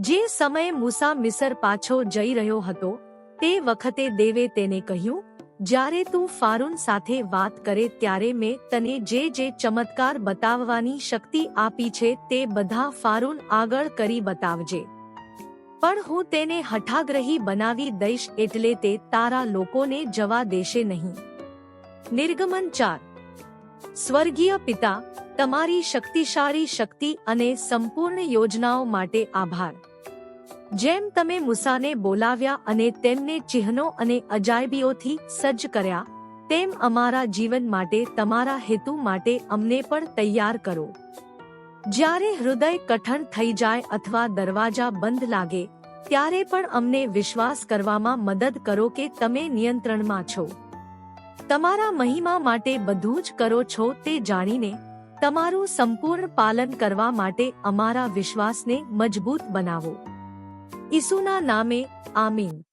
જે સમયે મૂસા મિસર પાછો જઈ રહ્યો હતો, તે વખતે દેવે તેને કહ્યું, જ્યારે તું ફારૂન સાથે વાત કરે ત્યારે મેં તને જે જે ચમત્કાર બતાવવાની શક્તિ આપી છે તે બધા ફારૂન આગળ કરી બતાવજે. પણ હું તેને હઠાગ્રહી બનાવી દઈશ એટલે તે તારા લોકોને જવા દેશે નહીં. નિર્ગમન ચાર. સ્વર્ગીય પિતા, તમારી શક્તિશાળી શક્તિ અને સંપૂર્ણ યોજનાઓ માટે આભાર. જેમ તમે મુસાને બોલાવ્યા અને તેમને ચિહ્નો અને અજાયબીઓથી સજ્જ કર્યા, તેમ અમારા જીવન માટે, તમારા હેતુ માટે અમને પણ તૈયાર કરો. જ્યારે હૃદય કઠણ થઈ જાય અથવા દરવાજા બંધ લાગે, ત્યારે પણ અમને વિશ્વાસ કરવામાં મદદ કરો કે તમે નિયંત્રણમાં છો. તમારા મહિમા માટે બધું જ કરો છો તે જાણીને, તમારું સંપૂર્ણ પાલન કરવા માટે અમારા વિશ્વાસને મજબૂત બનાવો. ઈસુના નામે આમીન.